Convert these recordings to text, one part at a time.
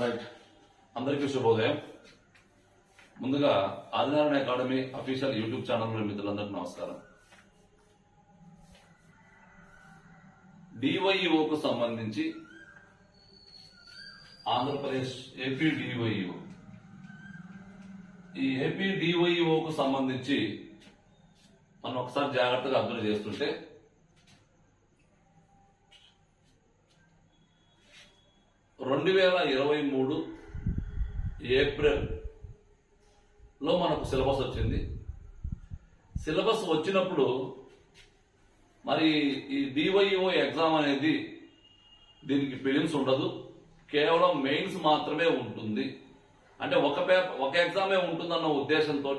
Right అందరికీ శుభోదయం. ముందుగా Adinarayana academy official YouTube channel మిత్రులందరికీ నమస్కారం. డివైఓకు సంబంధించి ఆంధ్రప్రదేశ్ ఏపీ డివైఓ ఈ ఏపీ డివైఓకు సంబంధించి మనం ఒకసారి జాగ్రత్తగా అబ్జర్వ్ చేస్తుంటే రెండు వేల ఇరవై మూడు ఏప్రిల్లో మనకు సిలబస్ వచ్చింది. సిలబస్ వచ్చినప్పుడు మరి ఈ డివైఓ ఎగ్జామ్ అనేది దీనికి ఫిలిమ్స్ ఉండదు. కేవలం మెయిన్స్ మాత్రమే ఉంటుంది. అంటే ఒక పేపర్ ఒక ఎగ్జామే ఉంటుందన్న ఉద్దేశంతో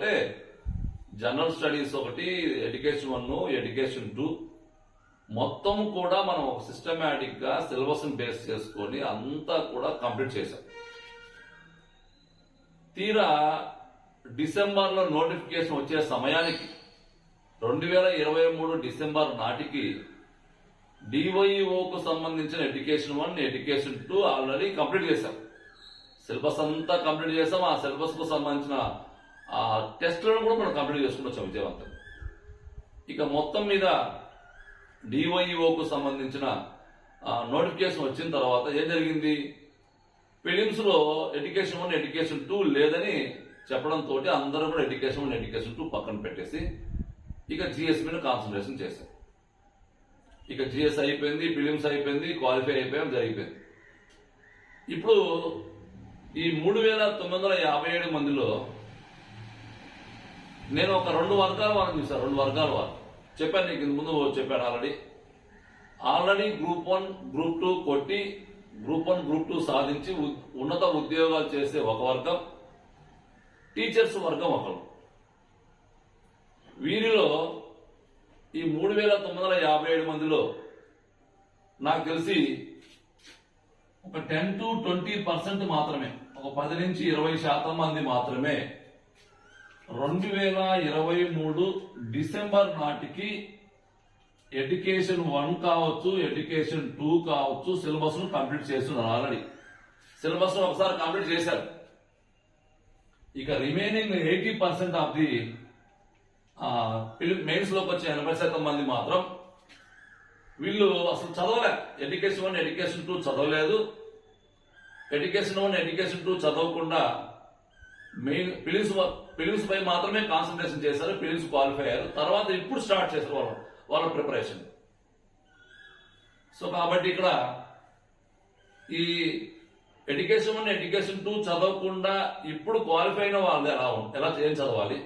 జనరల్ స్టడీస్ ఒకటి ఎడ్యుకేషన్ వన్ ఎడ్యుకేషన్ టూ మొత్తం కూడా మనం ఒక సిస్టమేటిక్గా సిలబస్ బేస్ చేసుకొని అంతా కూడా కంప్లీట్ చేశాం. తీరా డిసెంబర్లో నోటిఫికేషన్ వచ్చే సమయానికి రెండు వేల ఇరవై మూడు డిసెంబర్ నాటికి డివైఓకు సంబంధించిన education one education two already complete చేశాం. సిలబస్ అంతా కంప్లీట్ చేసాం ఆ సిలబస్కు సంబంధించిన ఆ టెస్టులను కూడా మనం కంప్లీట్ చేసుకుని వచ్చాం విజయవంతం ఇక మొత్తం మీద డివైఓకు సంబంధించిన నోటిఫికేషన్ వచ్చిన తర్వాత ఏం జరిగింది? ఫిలిమ్స్లో ఎడ్యుకేషన్ వన్ ఎడ్యుకేషన్ టూ లేదని చెప్పడంతో అందరూ కూడా ఎడ్యుకేషన్ వన్ ఎడ్యుకేషన్ టూ పక్కన పెట్టేసి ఇక జిఎస్ మీద కాన్సన్ట్రేషన్ చేశారు. ఇక జిఎస్ అయిపోయింది ఫిలిమ్స్ అయిపోయింది క్వాలిఫై అయిపోయాం జరిగిపోయింది. ఇప్పుడు ఈ మూడు వేల తొమ్మిది వందల యాభై ఏడు మందిలో నేను ఒక రెండు వర్గాల వారిని చూసాను రెండు వర్గాల వారు. చెప్పాను నీకు ఇంతకు ముందు చెప్పాను already. Already group one group two కొట్టి గ్రూప్ వన్ గ్రూప్ టూ సాధించి ఉ- ఉన్నత ఉద్యోగాలు చేసే ఒక వర్గం టీచర్స్ వర్గం ఒకరు. వీరిలో ఈ మూడు వేల తొమ్మిది వందల యాభై ఏడు మందిలో నాకు తెలిసి ఒక టెన్ టు ట్వంటీ పర్సెంట్ మాత్రమే ఒక పది నుంచి ఇరవై శాతం మంది మాత్రమే రెండు వేల ఇరవై మూడు డిసెంబర్ నాటికి ఎడ్యుకేషన్ వన్ కావచ్చు ఎడ్యుకేషన్ టూ కావచ్చు సిలబస్ను కంప్లీట్ చేస్తున్నారు ఆల్రెడీ. సిలబస్ను ఒకసారి కంప్లీట్ చేశారు. ఇక remaining eighty percent of the మెయిన్స్లోకి వచ్చే ఎనభై శాతం మంది మాత్రం వీళ్ళు అసలు చదవలే. ఎడ్యుకేషన్ వన్ ఎడ్యుకేషన్ టూ చదవలేదు. ఎడ్యుకేషన్ వన్ ఎడ్యుకేషన్ టూ చదవకుండా మెయిన్ ఫిలిమ్స్ ఫిలిమ్స్ పై మాత్రమే కాన్సన్ట్రేషన్ చేశారు ఫిలిమ్స్ క్వాలిఫై అయ్యారు. తర్వాత ఇప్పుడు స్టార్ట్ చేశారు వాళ్ళ వాళ్ళ ప్రిపరేషన్ సో కాబట్టి ఇక్కడ ఈ ఎడ్యుకేషన్ వన్ ఎడ్యుకేషన్ టూ చదవకుండా ఇప్పుడు క్వాలిఫై అయిన వాళ్ళు ఎలా ఎలా ఏం చదవాలి?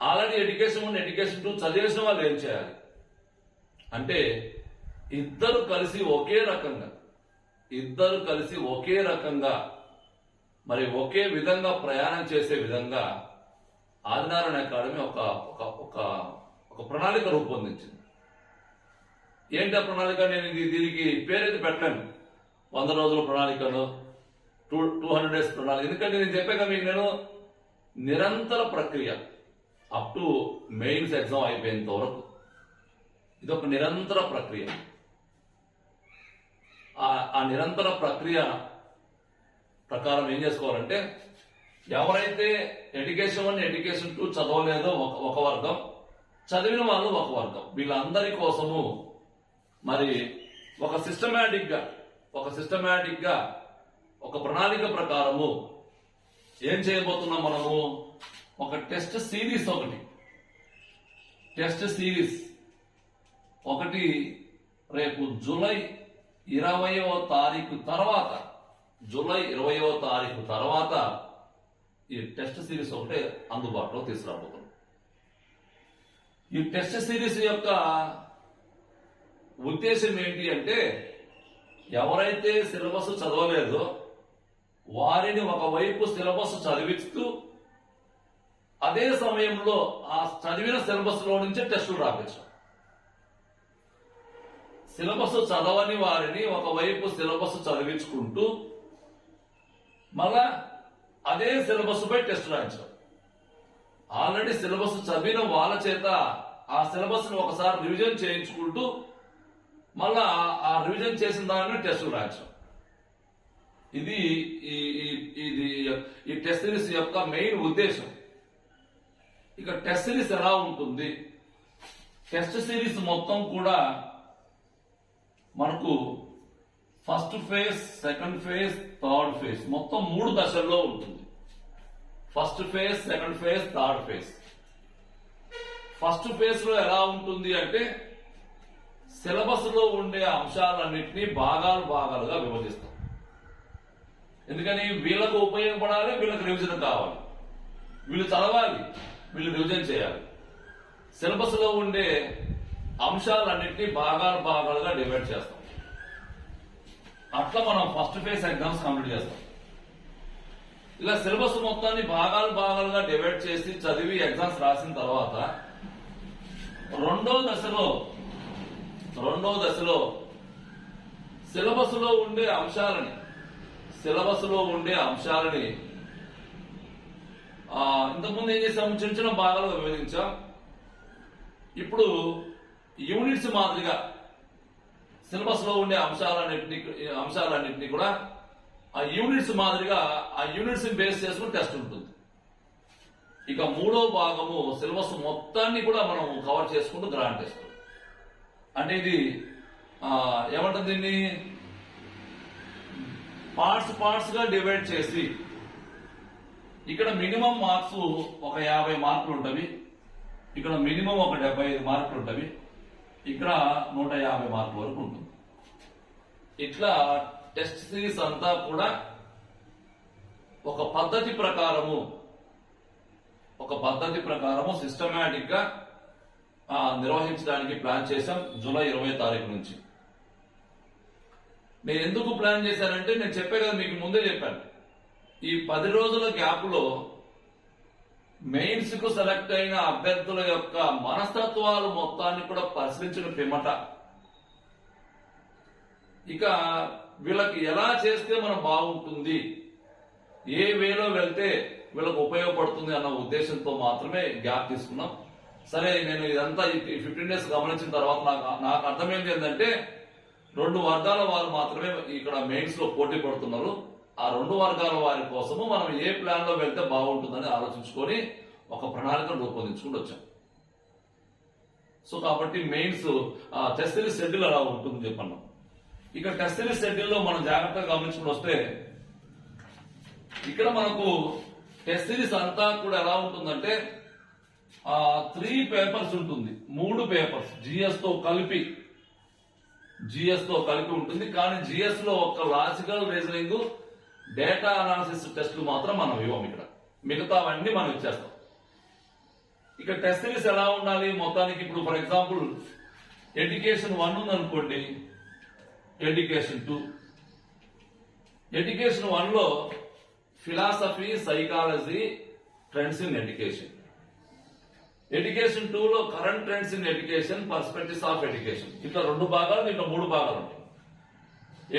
Already education one education two చదివేసిన వాళ్ళు ఏం చేయాలి? అంటే ఇద్దరు కలిసి ఒకే రకంగా ఇద్దరు కలిసి ఒకే రకంగా మరి ఒకే విధంగా ప్రయాణం చేసే విధంగా ఆదినారాయణ అకాడమీ ఒక ఒక ఒక ఒక ప్రణాళిక రూపొందించింది. ఏంటి ఆ ప్రణాళిక? నేను దీనికి పేరైతే పెట్టాను వంద రోజుల ప్రణాళికను టూ టూ హండ్రెడ్ డేస్ ప్రణాళిక. ఎందుకంటే నేను చెప్పాక మీకు నేను నిరంతర ప్రక్రియ అప్ టు మెయిన్స్ ఎగ్జామ్ అయిపోయేంత వరకు. ఇది ఒక నిరంతర ప్రక్రియ. ఆ నిరంతర ప్రక్రియ ప్రకారం ఏం చేసుకోవాలంటే ఎవరైతే ఎడ్యుకేషన్ వన్ ఎడ్యుకేషన్ టూ చదవలేదో ఒక ఒక వర్గం చదివిన వాళ్ళు ఒక వర్గం. వీళ్ళందరి కోసము మరి ఒక సిస్టమేటిక్గా ఒక సిస్టమేటిక్గా ఒక ప్రణాళిక ప్రకారము ఏం చేయబోతున్నాం మనము? ఒక టెస్ట్ సిరీస్ ఒకటి. టెస్ట్ సిరీస్ ఒకటి రేపు జూలై ఇరవయో తారీఖు తర్వాత జూలై ఇరవయో తారీఖు తర్వాత ఈ టెస్ట్ సిరీస్ ఒకటే అందుబాటులో తీసుకురాబోతున్నాం. ఈ టెస్ట్ సిరీస్ యొక్క ఉద్దేశం ఏంటి అంటే ఎవరైతే సిలబస్ చదవలేదో వారిని ఒకవైపు సిలబస్ చదివిస్తూ అదే సమయంలో ఆ చదివిన సిలబస్లో నుంచే టెస్టులు రాపించాం సిలబస్ చదవని వారిని ఒకవైపు సిలబస్ చదివించుకుంటూ మళ్ళా అదే సిలబస్ పై టెస్ట్ రాయించడం ఆల్రెడీ సిలబస్ చదివిన వాళ్ళ చేత ఆ సిలబస్ను ఒకసారి రివిజన్ చేయించుకుంటూ మళ్ళా ఆ- రివిజన్ చేసిన దానిని టెస్ట్ రాయించడం ఇది ఈ- ఇది ఈ టెస్ట్ సిరీస్ యొక్క మెయిన్ ఉద్దేశం. ఇక టెస్ట్ సిరీస్ ఎలా ఉంటుంది? టెస్ట్ సిరీస్ మొత్తం కూడా మనకు first phase second phase third phase. మొత్తం మూడు దశల్లో ఉంటుంది. First phase second phase third phase. First ఫేజ్లో ఎలా ఉంటుంది అంటే సిలబస్లో ఉండే అంశాలన్నింటినీ భాగాలు భాగాలుగా విభజిస్తాం. ఎందుకని? వీళ్ళకు ఉపయోగపడాలి వీళ్ళకి రివిజన్ కావాలి. వీళ్ళు చదవాలి వీళ్ళు రివిజన్ చేయాలి. సిలబస్లో ఉండే అంశాలన్నింటినీ భాగాలు భాగాలుగా డివైడ్ చేస్తాం. అట్లా మనం ఫస్ట్ ఫేజ్ ఎగ్జామ్స్ కంప్లీట్ చేస్తాం. ఇలా సిలబస్ మొత్తాన్ని భాగాలు భాగాలుగా డివైడ్ చేసి చదివి ఎగ్జామ్స్ రాసిన తర్వాత రెండో దశలో రెండో దశలో సిలబస్లో ఉండే అంశాలని సిలబస్లో ఉండే అంశాలని ఇంతకుముందు ఏం చేసాము చిన్న చిన్న భాగాలుగా విభజించాం. ఇప్పుడు యూనిట్స్ మాదిరిగా సిలబస్లో ఉండే అంశాలన్నింటినీ అంశాలన్నింటినీ కూడా ఆ యూనిట్స్ మాదిరిగా ఆ యూనిట్స్ బేస్ చేసుకుని టెస్ట్ ఉంటుంది. ఇక మూడో భాగము సిలబస్ మొత్తాన్ని కూడా మనం కవర్ చేసుకుంటూ గ్రాండ్ టెస్ట్. అంటే ఇది ఆ, ఏమంటుంది దీన్ని? పార్ట్స్ పార్ట్స్గా డివైడ్ చేసి ఇక్కడ మినిమం మార్క్స్ ఒక యాభై మార్కులు ఉంటవి ఇక్కడ మినిమం ఒక డెబ్బై ఐదు మార్కులు ఉంటవి ఇక్కడ నూట యాభై మార్కుల వరకు ఉంటుంది. ఇట్లా టెస్ట్ సిరీస్ అంతా కూడా ఒక పద్ధతి ప్రకారము ఒక పద్ధతి ప్రకారము సిస్టమేటిక్గా నిర్వహించడానికి ప్లాన్ చేశాం జూలై ఇరవై తారీఖు నుంచి. నేను ఎందుకు ప్లాన్ చేశానంటే నేను చెప్పే కదా మీకు ముందే చెప్పాను. ఈ పది రోజుల గ్యాప్లో మెయిన్స్కు సెలెక్ట్ అయిన అభ్యర్థుల యొక్క మనస్తత్వాలు మొత్తాన్ని కూడా పరిశీలించిన పిమ్మట. ఇక వీళ్ళకి ఎలా చేస్తే మనం బాగుంటుంది? ఏ వేలో వెళ్తే వీళ్ళకి ఉపయోగపడుతుంది అన్న ఉద్దేశంతో మాత్రమే గ్యాప్ తీసుకున్నాం. సరే నేను ఇదంతా ఫిఫ్టీన్ డేస్ గమనించిన తర్వాత నాకు నాకు అర్థమైంది ఏంటంటే రెండు వర్గాల వారు మాత్రమే ఇక్కడ మెయిన్స్లో పోటీ పడుతున్నారు. ఆ రెండు వర్గాల వారి కోసము మనం ఏ ప్లాన్లో వెళ్తే బాగుంటుందని ఆలోచించుకొని ఒక ప్రణాళికను రూపొందించుకుని వచ్చాం సో కాబట్టి మెయిన్స్ టెస్ట్ సిరీస్ షెడ్యూల్ అలా ఉంటుంది చెప్పన్నాం. ఇక టెస్ట్ సిరీస్ షెడ్యూల్లో మనం జాగ్రత్తగా గమనించుకుని వస్తే ఇక్కడ మనకు టెస్ట్ సిరీస్ అంతా కూడా ఎలా ఉంటుందంటే త్రీ పేపర్స్ ఉంటుంది. మూడు పేపర్స్ జిఎస్తో కలిపి జిఎస్తో కలిపి ఉంటుంది. కానీ జిఎస్లో ఒక లాజికల్ రీజనింగ్ డేటా అనాలిసిస్ టెస్ట్లు మాత్రం మనం ఇవ్వం ఇక్కడ. మిగతావన్నీ మనం ఇచ్చేస్తాం. ఇక టెస్ట్ సిరీస్ ఎలా ఉండాలి? మొత్తానికి ఇప్పుడు ఫర్ ఎగ్జాంపుల్ ఎడ్యుకేషన్ వన్ ఉందనుకోండి. ఎడ్యుకేషన్ టూ ఎడ్యుకేషన్ వన్లో philosophy psychology trends in education education two లో current trends in education perspectives of education ఇట్లా రెండు భాగాలు దీంట్లో మూడు భాగాలు ఉంటాయి.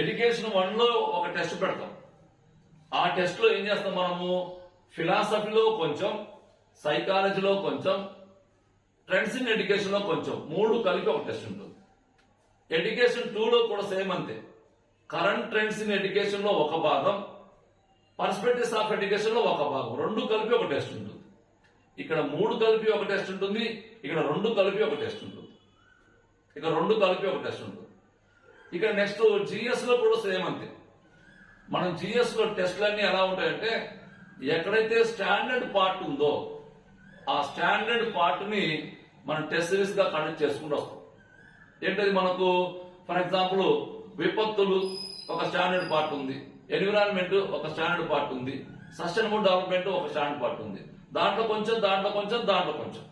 ఎడ్యుకేషన్ వన్లో ఒక టెస్ట్ పెడతాం. ఆ టెస్ట్లో ఏం చేస్తాం మనము? ఫిలాసఫీలో కొంచెం సైకాలజీలో కొంచెం ట్రెండ్స్ ఇన్ ఎడ్యుకేషన్లో కొంచెం మూడు కలిపి ఒక టెస్ట్ ఉంటుంది. ఎడ్యుకేషన్ టూలో కూడా సేమ్ అంతే. కరెంట్ ట్రెండ్స్ ఇన్ ఎడ్యుకేషన్లో ఒక భాగం పర్స్పెక్టివ్స్ ఆఫ్ ఎడ్యుకేషన్లో ఒక భాగం. రెండు కలిపి ఒక టెస్ట్ ఉంటుంది. ఇక్కడ మూడు కలిపి ఒక టెస్ట్ ఉంటుంది ఇక్కడ రెండు కలిపి ఒక టెస్ట్ ఉంటుంది. ఇక్కడ రెండు కలిపి ఒక టెస్ట్ ఉంటుంది. ఇక్కడ నెక్స్ట్ జిఎస్లో కూడా సేమ్ అంతే. మనం జిఎస్లో టెస్ట్లన్నీ ఎలా ఉంటాయంటే ఎక్కడైతే స్టాండర్డ్ పార్ట్ ఉందో ఆ స్టాండర్డ్ పార్ట్ని మనం టెస్ట్ సిరీస్గా కండక్ట్ చేసుకుంటూ వస్తాం. ఏంటది మనకు? ఫర్ ఎగ్జాంపుల్ విపత్తులు ఒక స్టాండర్డ్ పార్ట్ ఉంది. ఎన్విరాన్మెంట్ ఒక స్టాండర్డ్ పార్ట్ ఉంది. సస్టైనబుల్ డెవలప్మెంట్ ఒక స్టాండర్డ్ పార్ట్ ఉంది. దాంట్లో కొంచెం దాంట్లో కొంచెం దాంట్లో కొంచెం.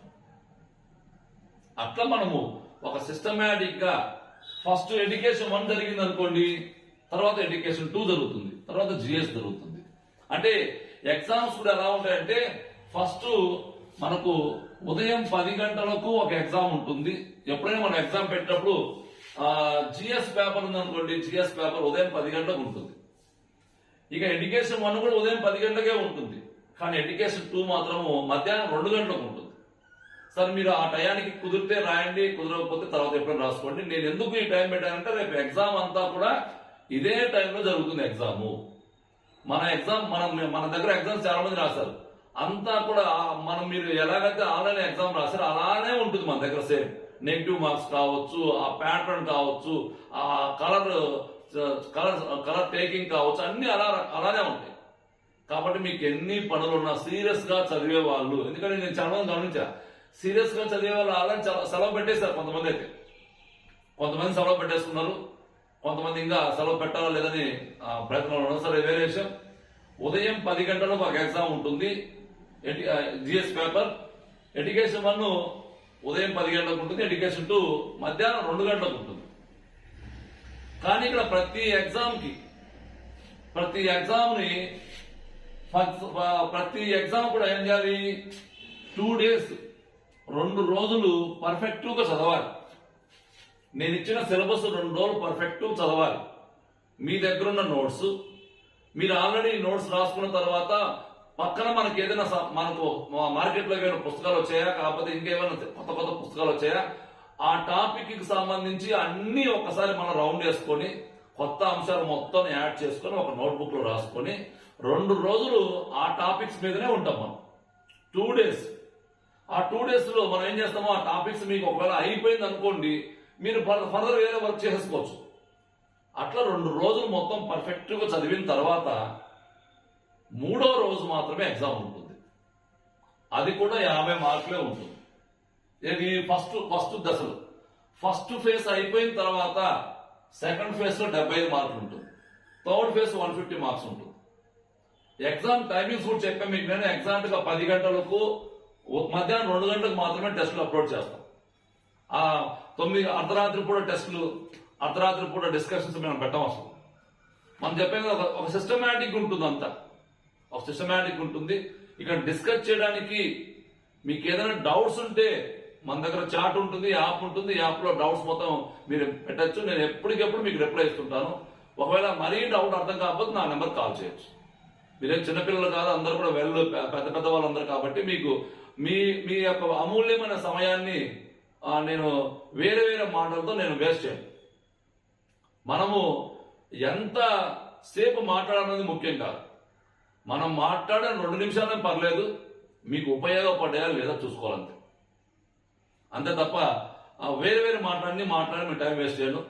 అట్లా మనము ఒక సిస్టమేటిక్గా ఫస్ట్ ఎడ్యుకేషన్ వన్ జరిగింది అనుకోండి తర్వాత ఎడ్యుకేషన్ టూ జరుగుతుంది తర్వాత జిఎస్ జరుగుతుంది. అంటే ఎగ్జామ్స్ కూడా ఎలా ఉంటాయంటే ఫస్ట్ మనకు ఉదయం పది గంటలకు ఒక ఎగ్జామ్ ఉంటుంది. ఎప్పుడైనా మనం ఎగ్జామ్ పెట్టినప్పుడు జిఎస్ పేపర్ ఉంది అనుకోండి జిఎస్ పేపర్ ఉదయం పది గంటలకు ఉంటుంది. ఇక ఎడ్యుకేషన్ వన్ కూడా ఉదయం పది గంటలకే ఉంటుంది. కానీ ఎడ్యుకేషన్ టూ మాత్రము మధ్యాహ్నం రెండు గంటలకు ఉంటుంది. సార్ మీరు ఆ టయానికి కుదిరితే రాయండి కుదరకపోతే తర్వాత ఎప్పుడైనా రాసుకోండి. నేను ఎందుకు ఈ టైం పెట్టానంటే రేపు ఎగ్జామ్ అంతా కూడా ఇదే టైంలో జరుగుతుంది ఎగ్జాము. మన ఎగ్జామ్ మనం మన దగ్గర ఎగ్జామ్స్ చాలా మంది రాస్తారు. అంతా కూడా మనం మీరు ఎలాగైతే ఆన్లైన్ ఎగ్జామ్ రాస్తారో అలానే ఉంటుంది మన దగ్గర సేమ్. నెగిటివ్ మార్క్స్ కావచ్చు ఆ ప్యాటర్న్ కావచ్చు ఆ కలర్ కలర్ కలర్ టేకింగ్ కావచ్చు అన్ని అలా అలానే ఉంటాయి. కాబట్టి మీకు ఎన్ని పనులు ఉన్నా సీరియస్గా చదివే వాళ్ళు ఎందుకంటే నేను చాలా మంది గమనించా సీరియస్గా చదివే వాళ్ళు అలానే చాలా సెలవు పెట్టేశారు కొంతమంది అయితే. కొంతమంది సెలవు పెట్టేసుకున్నారు. కొంతమంది ఇంకా సెలవు పెట్టాలో లేదని ఆ, ప్రయత్నంలో ఉన్నారు. సరే వేరే విషయం. ఉదయం పది గంటలకు ఒక ఎగ్జామ్ ఉంటుంది. GS paper. ఎడ్యుకేషన్ వన్ ఉదయం పది గంటలకు ఉంటుంది. ఎడ్యుకేషన్ టూ మధ్యాహ్నం రెండు గంటలకు ఉంటుంది. కానీ ఇక్కడ ప్రతి ఎగ్జామ్కి ప్రతి ఎగ్జామ్ని ఫస్ట్- ప్రతి ఎగ్జామ్ కూడా ఏం చేయాలి? టూ డేస్ రెండు రోజులు పర్ఫెక్ట్గా చదవాలి. నేను ఇచ్చిన సిలబస్ రెండు రోజులు పర్ఫెక్ట్ చదవాలి. మీ దగ్గర ఉన్న నోట్స్ మీరు ఆల్రెడీ నోట్స్ రాసుకున్న తర్వాత పక్కన మనకి ఏదైనా స- మనకు మార్కెట్లో ఏమైనా పుస్తకాలు వచ్చాయా? కాకపోతే ఇంకేమైనా కొత్త కొత్త పుస్తకాలు వచ్చాయా? ఆ టాపిక్కి సంబంధించి అన్ని ఒకసారి మనం రౌండ్ చేసుకొని కొత్త అంశాలు మొత్తం యాడ్ చేసుకొని ఒక నోట్బుక్లో రాసుకొని రెండు రోజులు ఆ టాపిక్స్ మీదనే ఉంటాం మనం. టూ డేస్ ఆ టూ డేస్లో మనం ఏం చేస్తామో ఆ టాపిక్స్ మీకు ఒకవేళ అయిపోయింది అనుకోండి మీరు ఫర్దర్ వేరే వర్క్ చేసుకోవచ్చు. అట్లా రెండు రోజులు మొత్తం పర్ఫెక్ట్గా చదివిన తర్వాత మూడో రోజు మాత్రమే ఎగ్జామ్ ఉంటుంది. అది కూడా యాభై మార్కులే ఉంటుంది. ఇది ఫస్ట్ ఫస్ట్ దశలు. ఫస్ట్ ఫేజ్ అయిపోయిన తర్వాత సెకండ్ ఫేజ్లో డెబ్బై ఐదు మార్కులు ఉంటుంది. Third phase one fifty marks ఉంటుంది. ఎగ్జామ్ టైమింగ్స్ కూడా చెప్పాను మీకు నేను. ఎగ్జామ్గా పది గంటలకు మధ్యాహ్నం రెండు గంటలకు మాత్రమే టెస్ట్లు అప్లోడ్ చేస్తాం. ఆ తొమ్మిది అర్ధరాత్రి పూట టెస్టులు అర్ధరాత్రి పూట డిస్కషన్స్ మేము పెట్టం అసలు. మనం చెప్పేది ఒక ఒక సిస్టమేటిక్ ఉంటుంది అంతా. ఒక సిస్టమేటిక్ ఉంటుంది. ఇక్కడ డిస్కస్ చేయడానికి మీకు ఏదైనా డౌట్స్ ఉంటే మన దగ్గర చాట్ ఉంటుంది యాప్ ఉంటుంది. యాప్లో డౌట్స్ మొత్తం మీరు పెట్టచ్చు. నేను ఎప్పటికెప్పుడు మీకు రిప్లై ఇస్తుంటాను. ఒకవేళ మరీ డౌట్ అర్థం కాకపోతే నా నెంబర్ కాల్ చేయొచ్చు. మీరేం చిన్నపిల్లలు కాదు అందరూ కూడా వెళ్ళు పెద్ద పెద్ద వాళ్ళందరూ కాబట్టి మీకు మీ మీ యొక్క అమూల్యమైన సమయాన్ని నేను వేరే వేరే మాటలతో నేను వేస్ట్ చేయను. మనము ఎంత సేపు మాట్లాడాలన్నది ముఖ్యం కాదు. మనం మాట్లాడే రెండు నిమిషాలే పర్లేదు మీకు ఉపయోగపడ్డాయా లేదా చూసుకోవాలంతే. అంతే తప్ప ఆ, వేరే వేరే మాట్లాడి మాట్లాడి మీ టైం వేస్ట్ చేయను.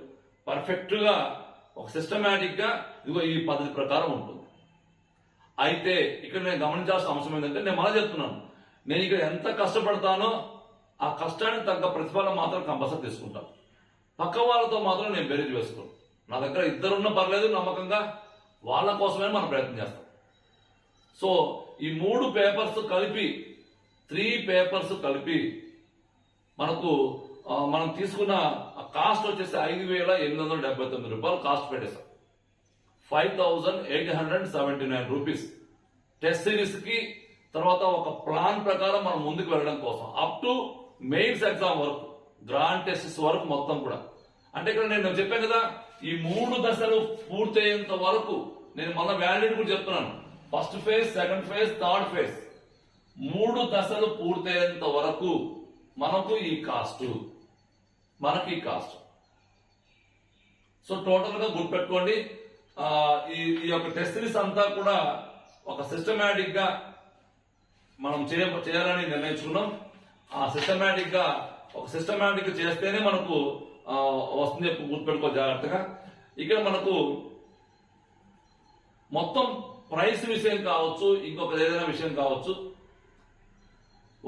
పర్ఫెక్ట్గా ఒక సిస్టమేటిక్గా ఇదిగో ఈ పద్ధతి ప్రకారం ఉంటుంది. అయితే ఇక్కడ నేను గమనించాల్సిన అవసరం ఏంటంటే నేను మళ్ళీ చెప్తున్నాను. నేను ఇక్కడ ఎంత కష్టపడతానో ఆ కష్టానికి తగ్గ ప్రతిఫలం మాత్రం కంపల్సరీ తీసుకుంటాను పక్క వాళ్ళతో మాత్రం నేను బెరీజ్ వేసుకోను. నా దగ్గర ఇద్దరున్న పర్లేదు నమ్మకంగా వాళ్ళ కోసమే మనం ప్రయత్నం చేస్తాం. సో ఈ మూడు పేపర్స్ కలిపి త్రీ పేపర్స్ కలిపి మనకు మనం తీసుకున్న కాస్ట్ వచ్చేసి ఐదు వేల ఎనిమిది వందల డెబ్బై తొమ్మిది రూపాయలు cost పెట్టేశాం five thousand eight hundred seventy nine rupees. Test సిరీస్కి తర్వాత ఒక ప్లాన్ ప్రకారం మనం ముందుకు వెళ్ళడం కోసం. అప్ టు మెయిన్స్ ఎగ్జామ్ వరకు గ్రాండ్ టెస్ట్స్ వరకు మొత్తం కూడా. అంటే ఇక్కడ నేను చెప్పాను కదా ఈ మూడు దశలు పూర్తయ్యేంత వరకు నేను మళ్ళీ వ్యాలిడ్ కూడా చెప్తున్నాను. First phase second phase third phase మూడు దశలు పూర్తయ్యేంత వరకు మనకు ఈ కాస్ట్ మనకి ఈ కాస్ట్ సో టోటల్గా గుర్తుపెట్టుకోండి ఈ ఈ యొక్క టెస్ట్ సిరీస్ అంతా కూడా ఒక సిస్టమేటిక్గా మనం చేయ చేయాలని నిర్ణయించుకున్నాం. ఆ సిస్టమేటిక్గా ఒక సిస్టమేటిక్ చేస్తేనే మనకు వస్తుంది చెప్పి గుర్తుపెట్టుకో జాగ్రత్తగా. ఇక్కడ మనకు మొత్తం ప్రైస్ విషయం కావచ్చు ఇంకొక ఏదైనా విషయం కావచ్చు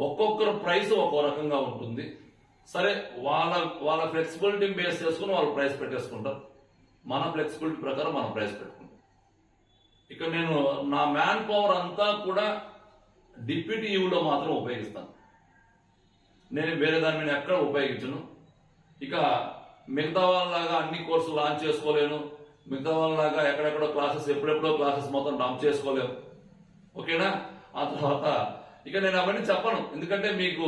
ఒక్కొక్కరు ప్రైస్ ఒక్కో రకంగా ఉంటుంది. సరే వాళ్ళ వాళ్ళ ఫ్లెక్సిబిలిటీ బేస్ చేసుకుని వాళ్ళు ప్రైస్ పెట్టేసుకుంటారు. మన ఫ్లెక్సిబిలిటీ ప్రకారం మనం ప్రైస్ పెట్టుకుంటాం. ఇక నేను నా మ్యాన్ పవర్ అంతా కూడా డిప్యూటీ ఈవ్లో మాత్రం ఉపయోగిస్తాను. నేను వేరే దాని మీద ఎక్కడ ఉపయోగించను. ఇక మిగతా వాళ్ళలాగా అన్ని కోర్సులు లాంచ్ చేసుకోలేను. మిగతా వాళ్ళలాగా ఎక్కడెక్కడో క్లాసెస్ ఎప్పుడెప్పుడో క్లాసెస్ మొత్తం డంప్ చేసుకోలేము ఓకేనా? ఆ తర్వాత ఇక నేను అవన్నీ చెప్పను. ఎందుకంటే మీకు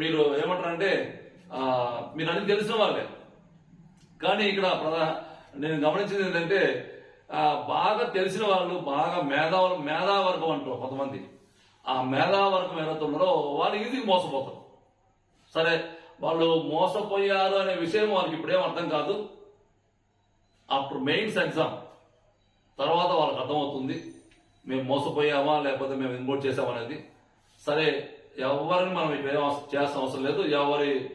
మీరు ఏమంటారంటే మీరు అన్ని తెలిసిన వాళ్ళే. కానీ ఇక్కడ ప్రధా నేను గమనించింది ఏంటంటే బాగా తెలిసిన వాళ్ళు బాగా మేధావ మేధావర్గం అంటారు కొంతమంది. ఆ మేధావర్గం ఏదైతే ఉన్నారో వాళ్ళు ఈజీగా మోసపోతారు సరే వాళ్ళు మోసపోయారు అనే విషయం వాళ్ళకి ఇప్పుడేం అర్థం కాదు. ఆఫ్టర్ మెయిన్స్ ఎగ్జామ్ తర్వాత వాళ్ళకి అర్థమవుతుంది. మేము మోసపోయామా లేకపోతే మేము ఇన్వోట్ చేసామనేది సరే ఎవరిని మనం ఇక్కడ ఏం చేయాల్సిన అవసరం లేదు. ఎవరి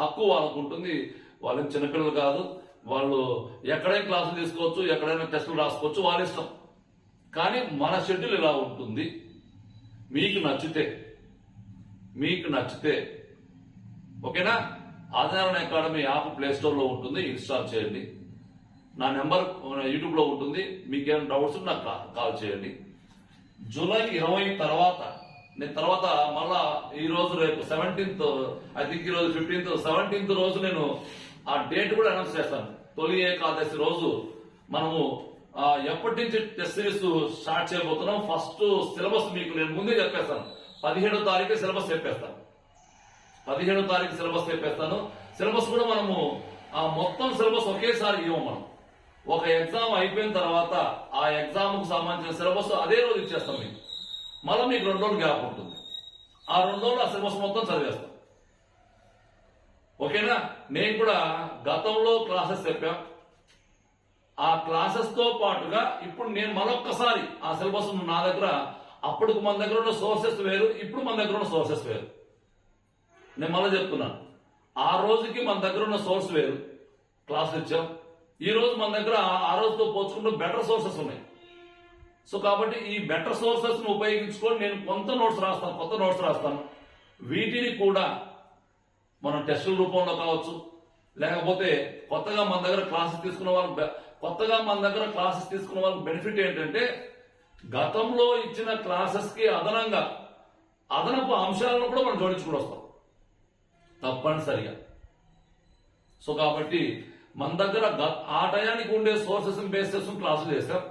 హక్కు వాళ్ళకు ఉంటుంది. వాళ్ళని చిన్నపిల్లలు కాదు. వాళ్ళు ఎక్కడైనా క్లాసులు తీసుకోవచ్చు ఎక్కడైనా టెస్టులు రాసుకోవచ్చు వాళ్ళ ఇష్టం. కానీ మన షెడ్యూల్ ఇలా ఉంటుంది. మీకు నచ్చితే మీకు నచ్చితే ఓకేనా? ఆదినారాయణ అకాడమీ యాప్ ప్లే స్టోర్లో ఉంటుంది ఇన్స్టాల్ చేయండి. నా నెంబర్ యూట్యూబ్లో ఉంటుంది. మీకేమైనా డౌట్స్ నాకు కాల్ చేయండి. జూలై ఇరవై తర్వాత నేను తర్వాత మళ్ళా ఈ రోజు రేపు సెవెంటీన్త్ ఐ థింక్ ఈ రోజు ఫిఫ్టీన్త్ సెవెంటీన్త్ రోజు నేను ఆ డేట్ కూడా అనౌన్స్ చేస్తాను. తొలి ఏకాదశి రోజు మనము ఎప్పటి నుంచి టెస్ట్ సిరీస్ స్టార్ట్ చేయబోతున్నాం? ఫస్ట్ సిలబస్ మీకు నేను ముందే చెప్పేస్తాను. పదిహేడో తారీఖు సిలబస్ చెప్పేస్తాను. పదిహేడో తారీఖు సిలబస్ చెప్పేస్తాను. సిలబస్ కూడా మనము ఆ మొత్తం సిలబస్ ఒకేసారి ఇవ్వం మనం. ఒక ఎగ్జామ్ అయిపోయిన తర్వాత ఆ ఎగ్జామ్కు సంబంధించిన సిలబస్ అదే రోజు ఇచ్చేస్తాం మీకు. మళ్ళీ మీకు రెండు రోజులు గ్యాప్ ఉంటుంది. ఆ రెండు రోజులు ఆ సిలబస్ మొత్తం చదివేస్తాం. ఓకేనా? నేను కూడా గతంలో క్లాసెస్ చెప్పాం. ఆ క్లాసెస్తో పాటుగా ఇప్పుడు నేను మరొక్కసారి ఆ సిలబస్ నా దగ్గర అప్పటికి మన దగ్గర ఉన్న సోర్సెస్ వేరు ఇప్పుడు మన దగ్గర ఉన్న సోర్సెస్ వేరు. నేను మళ్ళీ చెప్తున్నాను. ఆ రోజుకి మన దగ్గర ఉన్న సోర్స్ వేరు. క్లాస్ ఇచ్చాం. ఈ రోజు మన దగ్గర ఆ- రోజుతో పోల్చుకుంటూ బెటర్ సోర్సెస్ ఉన్నాయి. సో కాబట్టి ఈ బెటర్ సోర్సెస్ను ఉపయోగించుకొని నేను కొంత నోట్స్ రాస్తాను కొత్త నోట్స్ రాస్తాను. వీటిని కూడా మనం టెస్టుల రూపంలో కావచ్చు. లేకపోతే కొత్తగా మన దగ్గర క్లాసెస్ తీసుకున్న వాళ్ళు కొత్తగా మన దగ్గర క్లాసెస్ తీసుకున్న వాళ్ళకి బెనిఫిట్ ఏంటంటే గతంలో ఇచ్చిన క్లాసెస్కి అదనంగా అదనపు అంశాలను కూడా మనం జోడించుకుని వస్తాం. తప్పనిసరిగా. సో కాబట్టి మన దగ్గర ఆ టయానికి ఉండే సోర్సెస్ బేస్ చేసుకుని క్లాసులు చేశాం.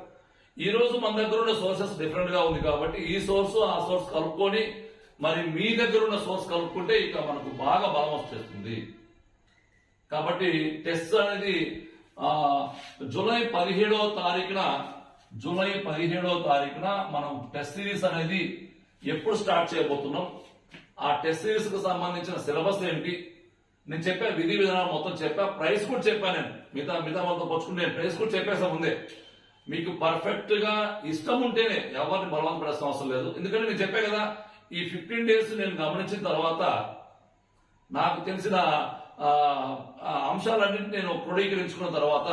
ఈ రోజు మన దగ్గర ఉన్న సోర్సెస్ డిఫరెంట్గా ఉంది కాబట్టి ఈ సోర్స్ ఆ సోర్స్ కలుపుకొని మరి మీ దగ్గర ఉన్న సోర్స్ కలుపుకుంటే ఇక మనకు బాగా బలం వచ్చేస్తుంది కాబట్టి టెస్ట్ అనేది జూలై పదిహేడవ తారీఖున జూలై పదిహేడవ తారీఖున మనం టెస్ట్ సిరీస్ అనేది ఎప్పుడు స్టార్ట్ చేయబోతున్నాం? ఆ టెస్ట్ సిరీస్కు సంబంధించిన సిలబస్ ఏంటి? నేను చెప్పా విధి విధానం మొత్తం చెప్పా ప్రైస్ కూడా చెప్పాను నేను. మిగతా మిగతా వాళ్ళతో పంచుకుంటే నేను ప్రైస్ కూడా చెప్పేసా ముందే. మీకు పర్ఫెక్ట్గా ఇష్టం ఉంటేనే ఎవరిని బలవంతపడాల్సిన అవసరం లేదు. ఎందుకంటే నేను చెప్పా కదా ఈ ఫిఫ్టీన్ డేస్ నేను గమనించిన తర్వాత నాకు తెలిసిన అంశాలన్నింటినీ నేను క్రోడీకరించుకున్న తర్వాత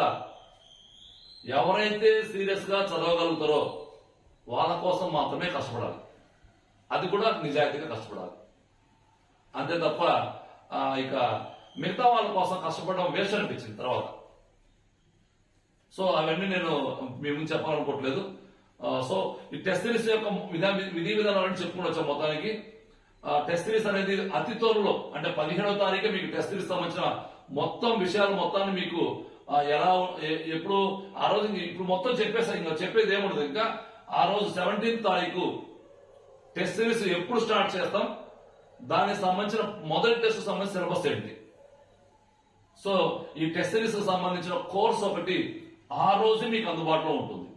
ఎవరైతే సీరియస్గా చదవగలుగుతారో వాళ్ళ కోసం మాత్రమే కష్టపడాలి. అది కూడా నిజాయితీగా కష్టపడాలి. అంతే తప్ప ఇక మిగతా వాళ్ళ కోసం కష్టపడడం వేస్ట్ అనిపించింది తర్వాత. సో అవన్నీ నేను మీ ముందు చెప్పాలనుకోవట్లేదు. సో ఈ టెస్ట్ సిరీస్ యొక్క విధా విధి విధానాలను చెప్పుకుని వచ్చాం మొత్తానికి టెస్ట్ సిరీస్ అనేది అతి త్వరలో అంటే పదిహేడవ తారీఖు మీకు టెస్ట్ సిరీస్ సంబంధించిన మొత్తం విషయాలు మొత్తాన్ని మీకు ఎలా ఎప్పుడు ఆ రోజు ఇప్పుడు మొత్తం చెప్పేసా ఇంకా చెప్పేది ఏముండదు. ఇంకా ఆ రోజు సెవెంటీన్త్ తారీఖు టెస్ట్ సిరీస్ ఎప్పుడు స్టార్ట్ చేస్తాం? దానికి సంబంధించిన మొదటి టెస్ట్ సంబంధించిన సిలబస్ ఏంటి? సో ఈ టెస్ట్ సిరీస్ సంబంధించిన కోర్స్ ఒకటి ఆ రోజు మీకు అందుబాటులో ఉంటుంది.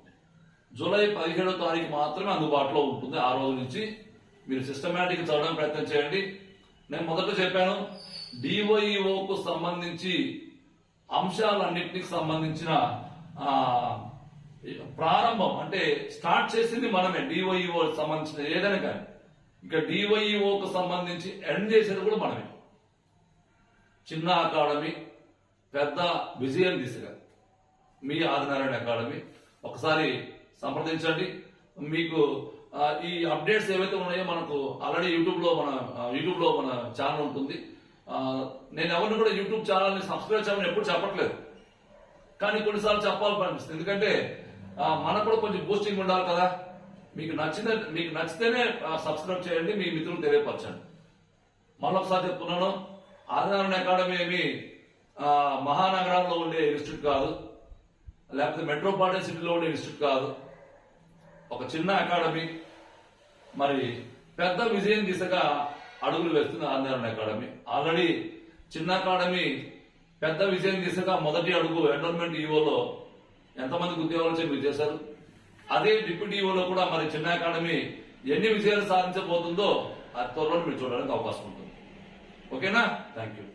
జూలై పదిహేడో తారీఖు మాత్రమే అందుబాటులో ఉంటుంది ఆ రోజు నుంచి. మీరు సిస్టమేటిక్ చదవడం ప్రయత్నం చేయండి. నేను మొదట చెప్పాను డిఓఈఓకు సంబంధించి అంశాలన్నింటికి సంబంధించిన ప్రారంభం అంటే స్టార్ట్ చేసింది మనమే డివైఈఓ సంబంధించిన ఏదైనా కానీ. ఇక DYEO సంబంధించి ఎండ్ చేసేది కూడా మనమే. చిన్న అకాడమీ పెద్ద విజయం దిశగా మీ ఆదినారాయణ అకాడమీ ఒకసారి సంప్రదించండి. మీకు ఈ అప్డేట్స్ ఏవైతే ఉన్నాయో మనకు ఆల్రెడీ యూట్యూబ్లో మన యూట్యూబ్లో యూట్యూబ్లో మన ఛానల్ ఉంటుంది. నేను ఎవరిని కూడా యూట్యూబ్ ఛానల్ని సబ్స్క్రైబ్ చేయమని ఎప్పుడు చెప్పట్లేదు. కానీ కొన్నిసార్లు చెప్పాలి అనిపిస్తుంది. ఎందుకంటే మనకు కూడా కొంచెం బూస్టింగ్ ఉండాలి కదా. మీకు నచ్చిన మీకు నచ్చితేనే సబ్స్క్రైబ్ చేయండి మీ మిత్రులు తెలియపరచండి. మళ్ళొకసారి చెప్తున్నాను ఆదినారాయణ అకాడమీ ఏమి మహానగరాల్లో ఉండే ఇన్స్టిట్యూట్ కాదు. లేకపోతే మెట్రోపాలిటన్ సిటీలో ఉండే ఇన్స్టిట్యూట్ కాదు. ఒక చిన్న అకాడమీ మరి పెద్ద విజయం దిశగా అడుగులు వేస్తుంది ఆంధ్రాయణ అకాడమీ. ఆల్రెడీ చిన్న అకాడమీ పెద్ద విజయం దిశగా మొదటి అడుగు ఎన్రోల్మెంట్ ఈవోలో ఎంతమందికి ఉద్యోగాలు చెప్పి చేశారు? అదే డిప్యూటీ ఈవోలో కూడా మరి చిన్న అకాడమీ ఎన్ని విజయాలు సాధించబోతుందో అది త్వరలో మీరు చూడడానికి అవకాశం ఉంటుంది. ఓకేనా థ్యాంక్ యూ